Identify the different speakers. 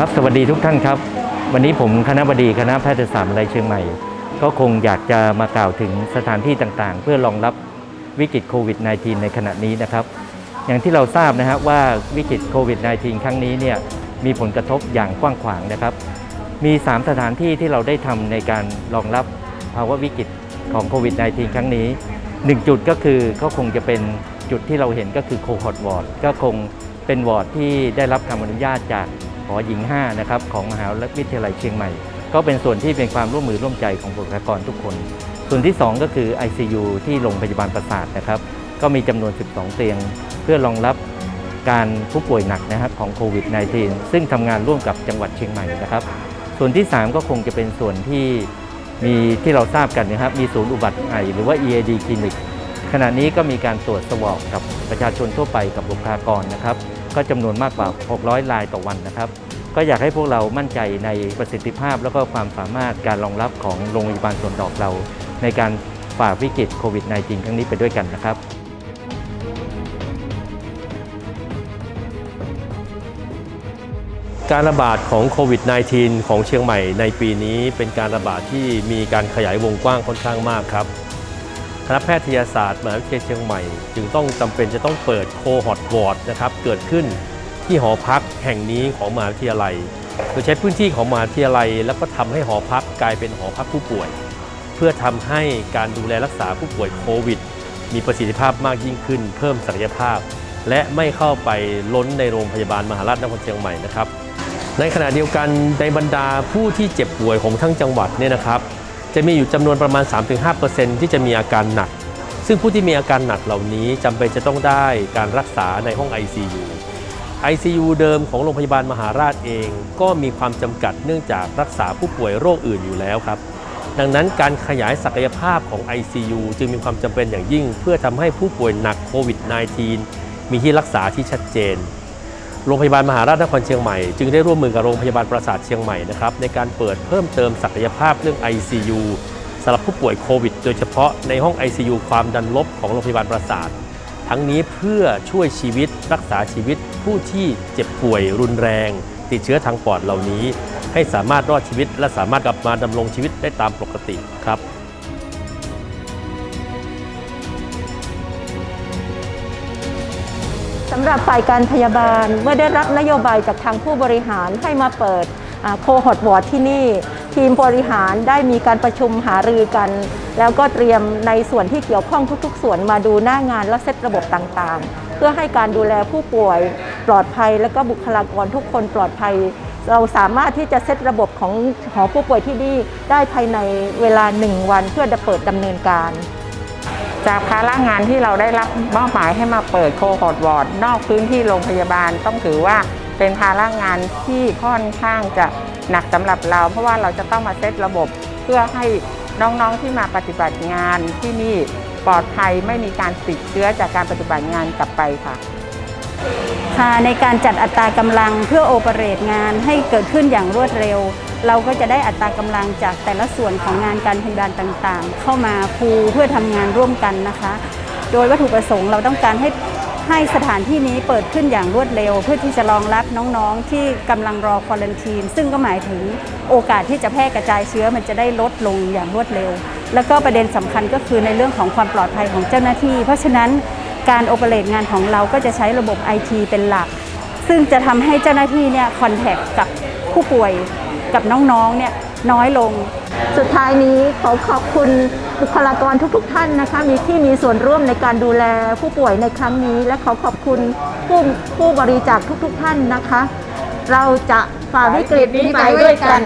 Speaker 1: ครับสวัสดีทุกท่านครับ วันนี้ผมคณะบดีคณะแพทยศาสตร์มหาวิทยาลัยเชียงใหม่ ก็คงอยากจะมากล่าวถึงสถานที่ต่างๆ เพื่อรองรับวิกฤตโควิด -19 ในขณะนี้นะครับ อย่างที่เราทราบนะฮะว่าวิกฤตโควิด -19 ครั้งนี้เนี่ยมีผลกระทบอย่างกว้างขวางนะครับ มี 3 สถานที่ที่เราได้ทำในการรองรับภาวะวิกฤตของโควิด -19 ครั้งนี้ 1 จุดก็คือก็คงจะเป็นจุดที่เราเห็นก็คือโคฮอตวอร์ดก็คงเป็นวอร์ดที่ได้รับคำอนุญาตจาก หอหญิง5นะครับของมหาวิทยาลัยเชียงใหม่ ก็เป็นส่วนที่เป็นความร่วมมือร่วมใจของบุคลากรทุกคน ส่วนที่ 2 ก็คือ ICU ที่โรงพยาบาลประสาทนะครับก็มีจำนวน 12 เตียง เพื่อรองรับการผู้ป่วยหนักนะครับของโควิด -19 ซึ่งทำงานร่วมกับจังหวัดเชียงใหม่นะครับ ส่วนที่ 3 ก็คงจะเป็นส่วนที่มีที่เราทราบกันนะครับ มีศูนย์อุบัติใหม่หรือว่า EAD คลินิกขณะนี้ก็มีการตรวจสวอปกับประชาชนทั่วไปกับบุคลากรนะครับ ก็จำนวนมากกว่า 600 รายต่อวันนะครับ ก็อยากให้พวกเรามั่นใจในประสิทธิภาพ แล้วก็ความสามารถการรองรับของโรงพยาบาลสวนดอกเรา ในการฝ่าวิกฤตโควิด -19 ครั้งนี้ไปด้วยกันนะครับ
Speaker 2: การระบาดของโควิด -19 ของเชียงใหม่ในปีนี้เป็นการระบาดที่มีการขยายวงกว้างค่อนข้างมากครับ คณะแพทยศาสตร์มหาวิทยาลัยเชียงใหม่ จึงต้องจำเป็นจะต้องเปิดโคฮอตวอร์ดนะครับเกิดขึ้นที่หอพักแห่งนี้ของมหาวิทยาลัยโดยใช้พื้นที่ของมหาวิทยาลัย แล้วก็ทำให้หอพักกลายเป็นหอพักผู้ป่วย เพื่อทำให้การดูแลรักษาผู้ป่วยโควิด มีประสิทธิภาพมากยิ่งขึ้น เพิ่มศักยภาพ และไม่เข้าไปล้นในโรงพยาบาลมหาราชนครเชียงใหม่นะครับในขณะเดียวกันในบรรดาผู้ที่เจ็บป่วยของทั้งจังหวัดเนี่ยนะครับ จะมีอยู่จำนวนประมาณ 3-5%ที่จะมีอาการหนัก ซึ่งผู้ที่มีอาการหนักเหล่านี้จำเป็นจะต้องได้การรักษาในห้อง ICU ICU เดิมของโรงพยาบาลมหาราชเอง ก็มีความจำกัดเนื่องจากรักษาผู้ป่วยโรคอื่นอยู่แล้วครับ ดังนั้นการขยายศักยภาพของ ICU จึงมีความจำเป็นอย่างยิ่ง เพื่อทำให้ผู้ป่วยหนักโควิด -19 มีที่รักษาที่ชัดเจน โรงพยาบาลมหาราชนครเชียงใหม่ จึงได้ร่วมมือกับโรงพยาบาลปราสาทเชียงใหม่นะครับในการเปิดเพิ่มเติมศักยภาพเรื่อง ICU สำหรับผู้ป่วยโควิด โดยเฉพาะในห้อง ICU ความดันลบของโรงพยาบาลปราสาท ทั้งนี้เพื่อช่วยชีวิตรักษาชีวิตผู้ที่เจ็บป่วยรุนแรง ติดเชื้อทางปอดเหล่านี้ ให้สามารถรอดชีวิตและสามารถกลับมาดำรงชีวิตได้ตามปกติครับ
Speaker 3: สำหรับฝ่ายการพยาบาลเมื่อได้รับนโยบายจากทางผู้บริหารให้มาเปิดโคฮอตวอร์ดที่นี่ ทีมบริหารได้มีการประชุมหารือกัน แล้วก็เตรียมในส่วนที่เกี่ยวข้องทุกๆ ส่วนมาดูหน้างานและเซตระบบต่างๆ เพื่อให้การดูแลผู้ป่วยปลอดภัย และก็บุคลากรทุกคนปลอดภัย เราสามารถที่จะเซตระบบของหอผู้ป่วยที่นี่ได้ภายในเวลา 1 วันเพื่อจะเปิดดำเนินการ
Speaker 4: จากภาระงานที่เราได้รับมอบหมายให้มาเปิดโคฮอตวอร์ดนอกพื้นที่โรงพยาบาลต้องถือว่าเป็นภาระงานที่ค่อนข้างจะหนักสำหรับเรา เพราะว่าเราจะต้องมาเซตระบบเพื่อให้น้องๆที่มาปฏิบัติงานที่นี่ปลอดภัยไม่มีการติดเชื้อจากการปฏิบัติงานกลับไปค่ะ
Speaker 5: ค่ะในการจัดอัตรากำลังเพื่อโอเปเรตงานให้เกิดขึ้นอย่างรวดเร็ว เราก็จะได้อัตรากำลังจากแต่ละส่วนของงานการพยาบาลต่างๆ เข้ามาพูเพื่อทำงานร่วมกันนะคะ โดยวัตถุประสงค์เราต้องการให้ให้สถานที่นี้เปิดขึ้นอย่างรวดเร็ว เพื่อที่จะรองรับน้องๆ ที่กำลังรอควอลันทีน ซึ่งก็หมายถึงโอกาสที่จะแพร่กระจายเชื้อมันจะได้ลดลงอย่างรวดเร็ว แล้วก็ประเด็นสำคัญก็คือในเรื่องของความปลอดภัยของเจ้าหน้าที่ เพราะฉะนั้นการโอเปเรตงานของเราก็จะใช้ระบบ IT เป็นหลัก ซึ่งจะทำให้เจ้าหน้าที่เนี่ยคอนแทคกับผู้ป่วย กับน้องๆเนี่ยน้อยลง
Speaker 3: สุดท้ายนี้ขอขอบคุณบุคลากรทุกๆ ท่านนะคะ มีที่มีส่วนร่วมในการดูแลผู้ป่วยในครั้งนี้ และขอขอบคุณผู้ผู้บริจาคทุกๆ ท่านนะคะ เราจะฝ่าวิกฤตนี้ไปด้วยกัน